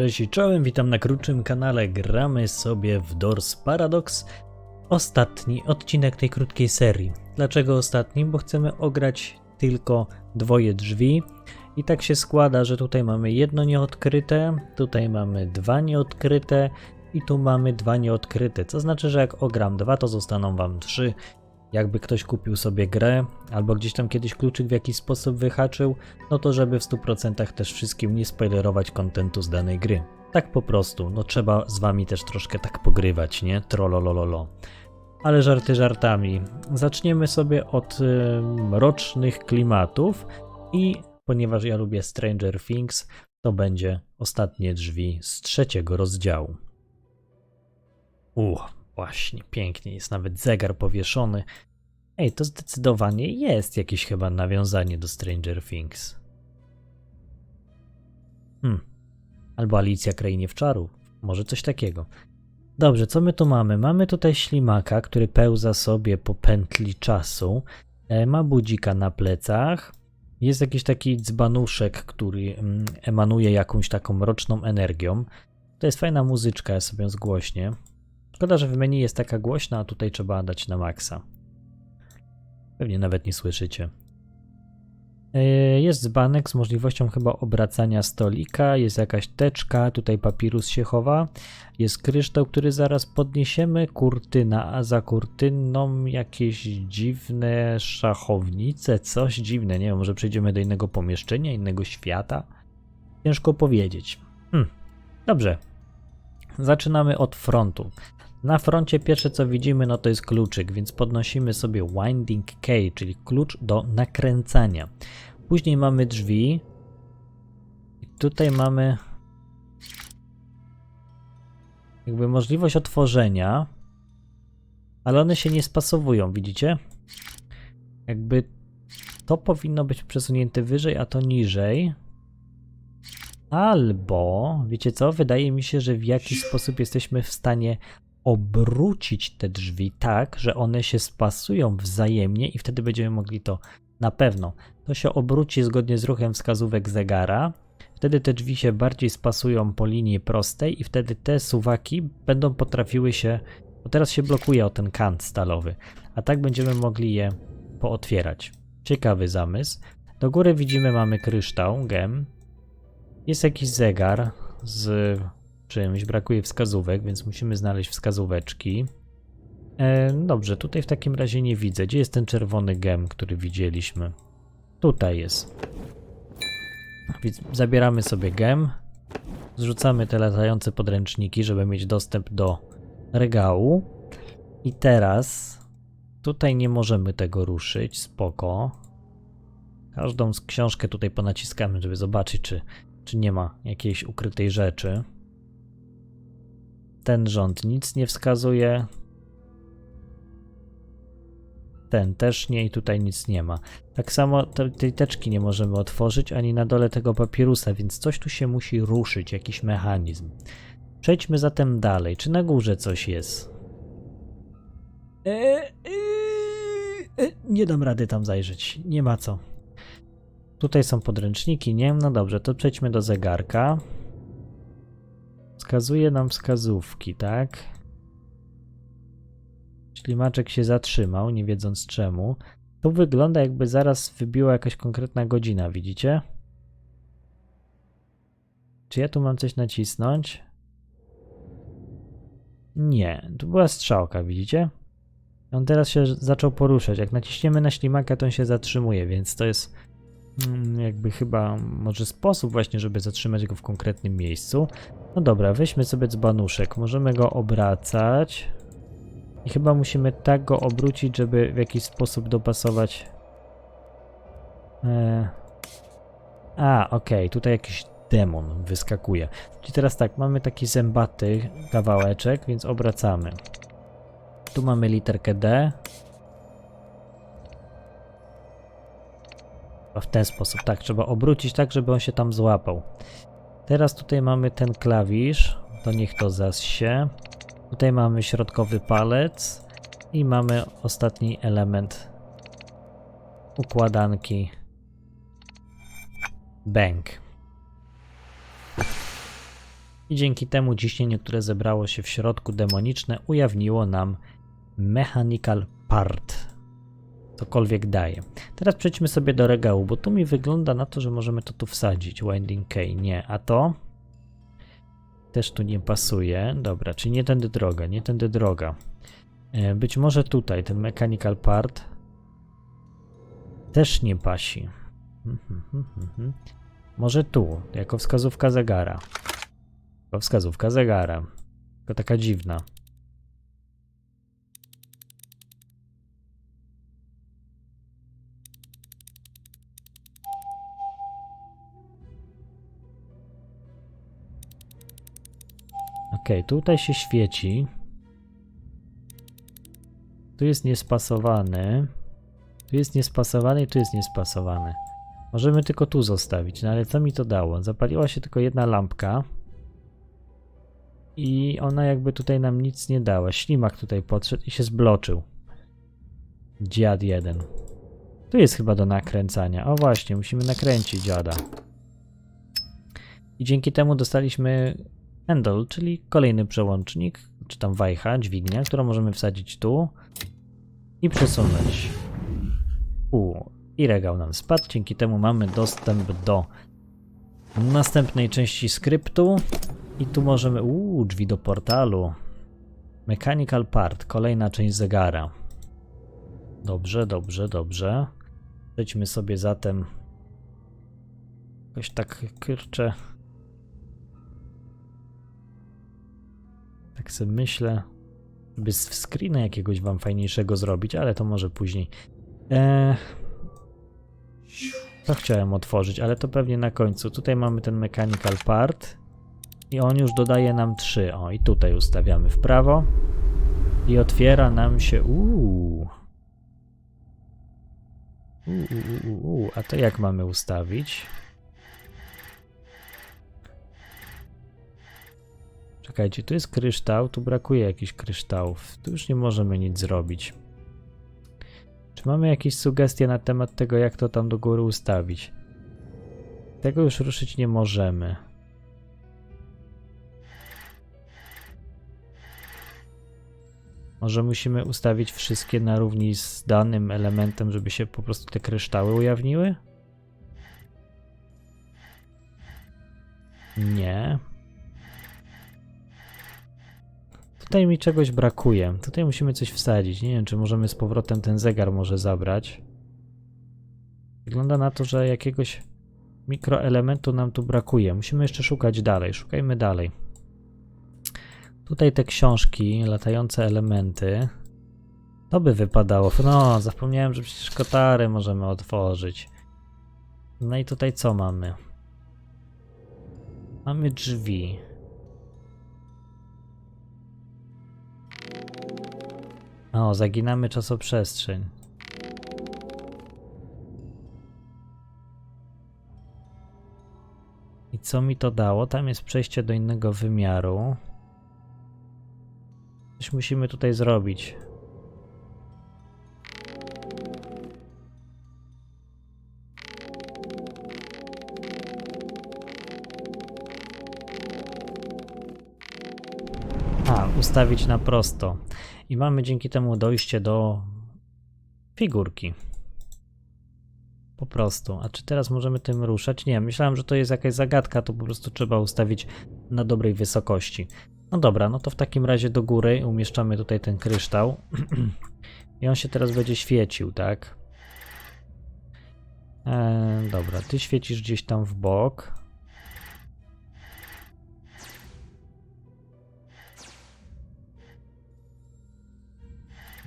Cześć i czołem, witam na krótszym kanale. Gramy sobie w Doors Paradox. Ostatni odcinek tej krótkiej serii. Dlaczego ostatni? Bo chcemy ograć tylko dwoje drzwi. I tak się składa, że tutaj mamy jedno nieodkryte, tutaj mamy dwa nieodkryte i tu mamy dwa nieodkryte. Co znaczy, że jak ogram dwa, to zostaną wam trzy. Jakby ktoś kupił sobie grę, albo gdzieś tam kiedyś kluczyk w jakiś sposób wyhaczył, no to żeby w 100% też wszystkim nie spoilerować kontentu z danej gry. Tak po prostu, no trzeba z wami też troszkę tak pogrywać, nie? Trollolololo. Ale żarty żartami. Zaczniemy sobie od mrocznych klimatów i ponieważ ja lubię Stranger Things, to będzie ostatnie drzwi z trzeciego rozdziału. Uch, właśnie, pięknie, jest nawet zegar powieszony. Ej, to zdecydowanie jest jakieś chyba nawiązanie do Stranger Things. Hmm. Albo Alicja Krainie w Czarów. Może coś takiego. Dobrze, co my tu mamy? Mamy tutaj ślimaka, który pełza sobie po pętli czasu. E, ma budzika na plecach. Jest jakiś taki dzbanuszek, który mm, emanuje jakąś taką mroczną energią. To jest fajna muzyczka, ja sobie ją zgłośnię. Szkoda, że w menu jest taka głośna, a tutaj trzeba dać na maksa. Pewnie nawet nie słyszycie. E, Jest dzbanek z możliwością chyba obracania stolika, jest jakaś teczka, tutaj papirus się chowa, jest kryształ, który zaraz podniesiemy, kurtyna, a za kurtyną jakieś dziwne szachownice, coś dziwne, nie wiem, może przejdziemy do innego pomieszczenia, innego świata? Ciężko powiedzieć. Hm. Dobrze. Zaczynamy od frontu. Na froncie pierwsze co widzimy no to jest kluczyk, więc podnosimy sobie winding key, czyli klucz do nakręcania. Później mamy drzwi. I tutaj mamy jakby możliwość otworzenia, ale one się nie spasowują, widzicie? Jakby to powinno być przesunięte wyżej, a to niżej. Albo, wiecie co, wydaje mi się, że w jakiś sposób jesteśmy w stanie obrócić te drzwi tak, że one się spasują wzajemnie i wtedy będziemy mogli to na pewno. To się obróci zgodnie z ruchem wskazówek zegara. Wtedy te drzwi się bardziej spasują po linii prostej i wtedy te suwaki będą potrafiły się, bo teraz się blokuje o ten kant stalowy, a tak będziemy mogli je pootwierać. Ciekawy zamysł. Do góry widzimy mamy kryształ, gem. Jest jakiś zegar z czymś, brakuje wskazówek, więc musimy znaleźć wskazóweczki. E, dobrze, tutaj w takim razie nie widzę. Gdzie jest ten czerwony gem, który widzieliśmy? Tutaj jest. Więc zabieramy sobie gem, zrzucamy te latające podręczniki, żeby mieć dostęp do regału. I teraz tutaj nie możemy tego ruszyć, spoko. Każdą książkę tutaj ponaciskamy, żeby zobaczyć, czy, czy nie ma jakiejś ukrytej rzeczy. Ten rząd nic nie wskazuje. Ten też nie i tutaj nic nie ma. Tak samo te- tej teczki nie możemy otworzyć, ani na dole tego papirusa, więc coś tu się musi ruszyć, jakiś mechanizm. Przejdźmy zatem dalej. Czy na górze coś jest? E, e, e, nie dam rady tam zajrzeć. Nie ma co. Tutaj są podręczniki, nie? No dobrze, to przejdźmy do zegarka. Wskazuje nam wskazówki, tak? Ślimaczek się zatrzymał, nie wiedząc czemu. To wygląda jakby zaraz wybiła jakaś konkretna godzina, widzicie? Czy ja tu mam coś nacisnąć? Nie, tu była strzałka, widzicie? On teraz się zaczął poruszać. Jak naciśniemy na ślimaka, to on się zatrzymuje, więc to jest jakby chyba może sposób właśnie, żeby zatrzymać go w konkretnym miejscu. No dobra, weźmy sobie dzbanuszek. Możemy go obracać. I chyba musimy tak go obrócić, żeby w jakiś sposób dopasować. E... A, okej, tutaj jakiś demon wyskakuje. Czyli teraz tak, mamy taki zębaty kawałeczek, więc obracamy. Tu mamy literkę D. W ten sposób, tak, trzeba obrócić tak, żeby on się tam złapał. Teraz tutaj mamy ten klawisz, to niech to zasie. Tutaj mamy środkowy palec i mamy ostatni element układanki bank. I dzięki temu ciśnienie, które zebrało się w środku demoniczne, ujawniło nam Mechanical Part. Cokolwiek daje. Teraz przejdźmy sobie do regału, bo tu mi wygląda na to, że możemy to tu wsadzić. Winding key, nie. A to? Też tu nie pasuje. Dobra, czyli nie tędy droga, nie tędy droga. E, Być może tutaj ten mechanical part też nie pasi. Mhm, mhm, mhm. Może tu, jako wskazówka zegara. Jako wskazówka zegara. Tylko taka dziwna. Tutaj się świeci. Tu jest niespasowany. Tu jest niespasowany i tu jest niespasowany. Możemy tylko tu zostawić, no ale co mi to dało? Zapaliła się tylko jedna lampka. I ona jakby tutaj nam nic nie dała. Ślimak tutaj podszedł i się zbloczył. Dziad jeden. Tu jest chyba do nakręcania. O właśnie, musimy nakręcić dziada. I dzięki temu dostaliśmy handle, czyli kolejny przełącznik, czy tam wajcha, dźwignia, którą możemy wsadzić tu i przesunąć. U, i regał nam spadł, dzięki temu mamy dostęp do następnej części skryptu i tu możemy, uuu, drzwi do portalu. Mechanical part, kolejna część zegara. Dobrze, dobrze, dobrze. Przejdźmy sobie zatem jakoś tak kurczę Sobie myślę, żeby z screena jakiegoś wam fajniejszego zrobić, ale to może później. Eee, to chciałem otworzyć, ale to pewnie na końcu. Tutaj mamy ten mechanical part i on już dodaje nam trzy. O, i tutaj ustawiamy w prawo i otwiera nam się. Uuu. Uuu, uuu, uuu. A to jak mamy ustawić? Czekajcie, tu jest kryształ, tu brakuje jakichś kryształów. Tu już nie możemy nic zrobić. Czy mamy jakieś sugestie na temat tego, jak to tam do góry ustawić? Tego już ruszyć nie możemy. Może musimy ustawić wszystkie na równi z danym elementem, żeby się po prostu te kryształy ujawniły? Nie. Tutaj mi czegoś brakuje. Tutaj musimy coś wsadzić. Nie wiem, czy możemy z powrotem ten zegar może zabrać. Wygląda na to, że jakiegoś mikroelementu nam tu brakuje. Musimy jeszcze szukać dalej. Szukajmy dalej. Tutaj te książki, latające elementy. To by wypadało. No, zapomniałem, że przecież kotary możemy otworzyć. No i tutaj co mamy? Mamy drzwi. O, zaginamy czasoprzestrzeń. I co mi to dało? Tam jest przejście do innego wymiaru. Coś musimy tutaj zrobić. A, ustawić na prosto. I mamy dzięki temu dojście do figurki. Po prostu. A czy teraz możemy tym ruszać? Nie, myślałem, że to jest jakaś zagadka, to po prostu trzeba ustawić na dobrej wysokości. No dobra, no to w takim razie do góry umieszczamy tutaj ten kryształ. I on się teraz będzie świecił, tak? Eee, dobra, ty świecisz gdzieś tam w bok.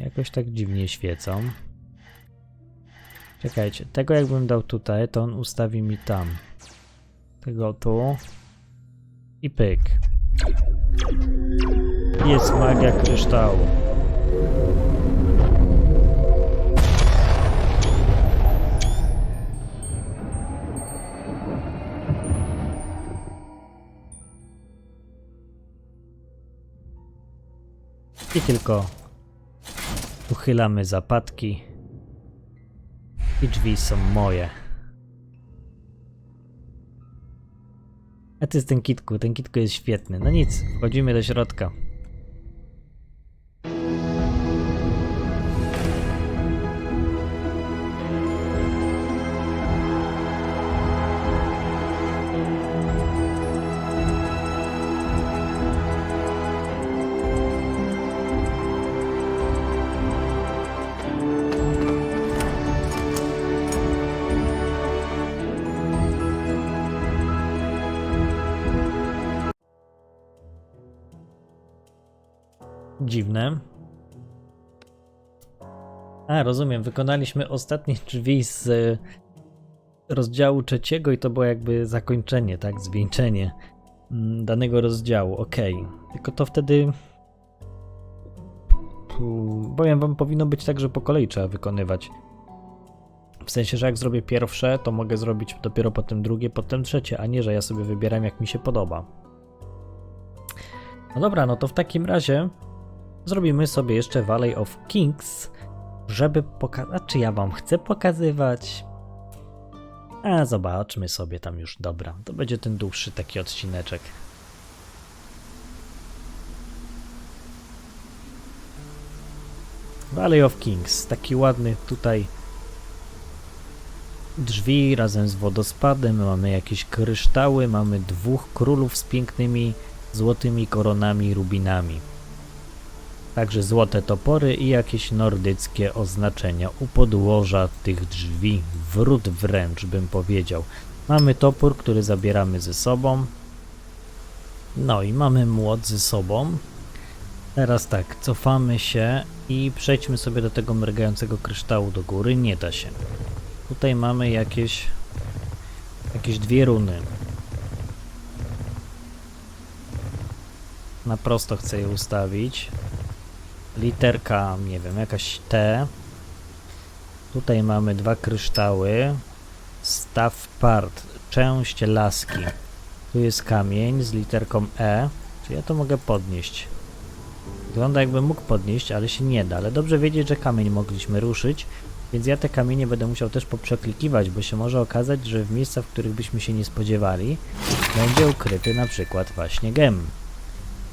Jakoś tak dziwnie świecą. Czekajcie, tego jakbym dał tutaj, to on ustawi mi tam. Tego tu. I pyk. Jest magia kryształu. I tylko uchylamy zapadki i drzwi są moje. A ty z ten kitku, ten kitku jest świetny. No nic, wchodzimy do środka. Dziwne. A, rozumiem, wykonaliśmy ostatnie drzwi z e, rozdziału trzeciego i to było jakby zakończenie, tak? Zwieńczenie mm, danego rozdziału. Okej. Tylko to wtedy. Powiem wam, powinno być tak, że po kolei trzeba wykonywać. W sensie, że jak zrobię pierwsze, to mogę zrobić dopiero potem drugie, potem trzecie, a nie, że ja sobie wybieram jak mi się podoba. No dobra, no to w takim razie zrobimy sobie jeszcze Valley of Kings, żeby pokazać, czy ja wam chcę pokazywać. A zobaczmy sobie tam już, dobra. To będzie ten dłuższy taki odcineczek. Valley of Kings, taki ładny tutaj drzwi razem z wodospadem, mamy jakieś kryształy, mamy dwóch królów z pięknymi złotymi koronami rubinami. Także złote topory i jakieś nordyckie oznaczenia u podłoża tych drzwi, wrót wręcz bym powiedział. Mamy topór, który zabieramy ze sobą. No i mamy młot ze sobą. Teraz tak, cofamy się i przejdźmy sobie do tego mrygającego kryształu do góry. Nie da się. Tutaj mamy jakieś jakieś dwie runy. Na prosto chcę je ustawić literka, nie wiem, jakaś T. Tutaj mamy dwa kryształy. Staff part, część laski. Tu jest kamień z literką E. Czy ja to mogę podnieść? Wygląda jakbym mógł podnieść, ale się nie da. Ale dobrze wiedzieć, że kamień mogliśmy ruszyć. Więc ja te kamienie będę musiał też poprzeklikiwać, bo się może okazać, że w miejscach, w których byśmy się nie spodziewali, będzie ukryty na przykład właśnie gem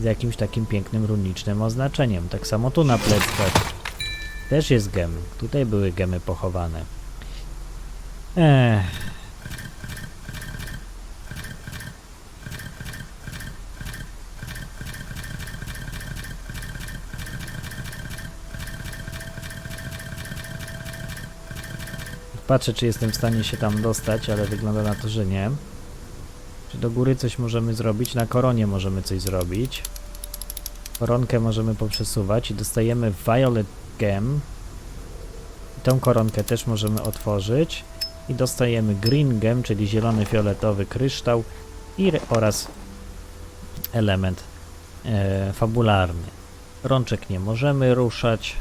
z jakimś takim pięknym runicznym oznaczeniem. Tak samo tu na pleckach też jest gem. Tutaj były gemy pochowane. Patrzę, czy jestem w stanie się tam dostać, ale wygląda na to, że nie. Do góry coś możemy zrobić? Na koronie możemy coś zrobić. Koronkę możemy poprzesuwać i dostajemy Violet Gem. I tą koronkę też możemy otworzyć. I dostajemy Green Gem, czyli zielony fioletowy kryształ i oraz element e, fabularny. Rączek nie możemy ruszać.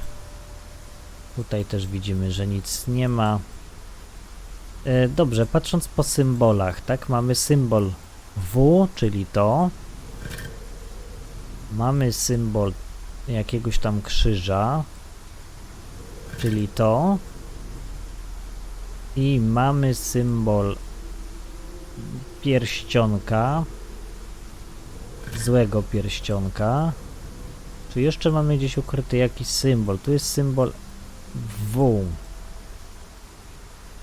Tutaj też widzimy, że nic nie ma. E, Dobrze, patrząc po symbolach, tak, mamy symbol W, czyli to. Mamy symbol jakiegoś tam krzyża, czyli to. I mamy symbol pierścionka, złego pierścionka. Czy jeszcze mamy gdzieś ukryty jakiś symbol? Tu jest symbol W.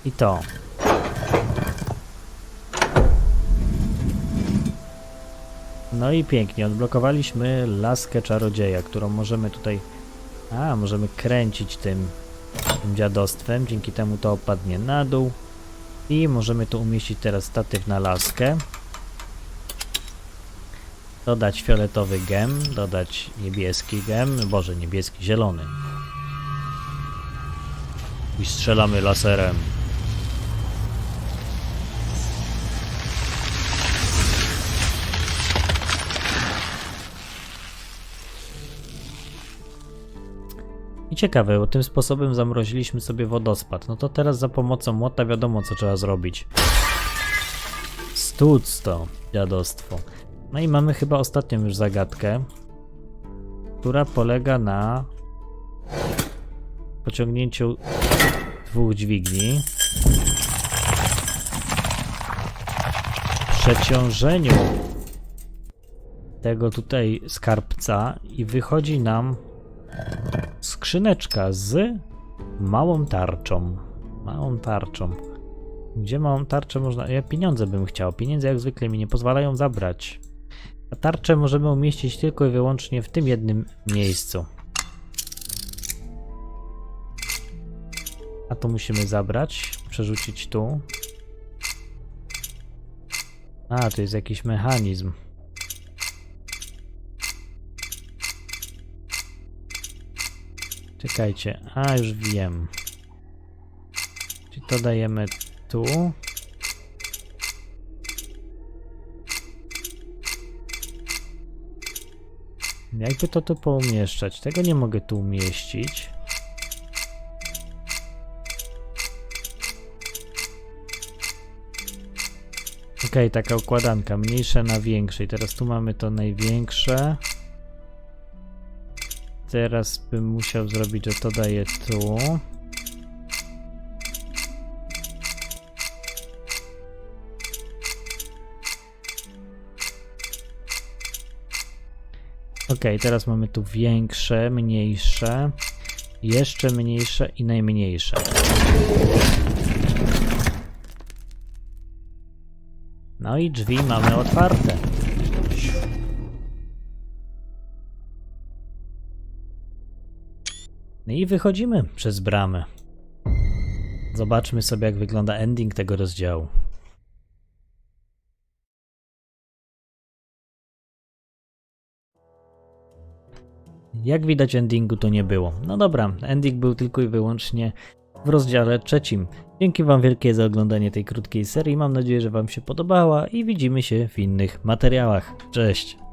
I to. No i pięknie, odblokowaliśmy laskę czarodzieja, którą możemy tutaj... A, możemy kręcić tym, tym dziadostwem, dzięki temu to opadnie na dół. I możemy tu umieścić teraz statyw na laskę. Dodać fioletowy gem, dodać niebieski gem, boże, niebieski, zielony. I strzelamy laserem. Ciekawe, bo tym sposobem zamroziliśmy sobie wodospad. No to teraz za pomocą młota wiadomo, co trzeba zrobić. Stłuc to dziadostwo. No i mamy chyba ostatnią już zagadkę, która polega na pociągnięciu dwóch dźwigni. przeciążeniu tego tutaj skarbca i wychodzi nam skrzyneczka z małą tarczą. Małą tarczą. Gdzie małą tarczę można... Ja pieniądze bym chciał. Pieniądze jak zwykle mi nie pozwalają zabrać. A tarczę możemy umieścić tylko i wyłącznie w tym jednym miejscu. A to musimy zabrać, przerzucić tu. A, to jest jakiś mechanizm. Czekajcie, a już wiem. Czyli to dajemy tu. Jakby to tu poumieszczać? Tego nie mogę tu umieścić. Okej, taka układanka, mniejsze na większe. I teraz tu mamy to największe. Teraz bym musiał zrobić, że to daje tu. Ok, teraz mamy tu większe, mniejsze, jeszcze mniejsze i najmniejsze. No i drzwi mamy otwarte. I wychodzimy przez bramę. Zobaczmy sobie, jak wygląda ending tego rozdziału. Jak widać, endingu to nie było. No dobra, ending był tylko i wyłącznie w rozdziale trzecim. Dzięki Wam wielkie za oglądanie tej krótkiej serii. Mam nadzieję, że Wam się podobała i widzimy się w innych materiałach. Cześć!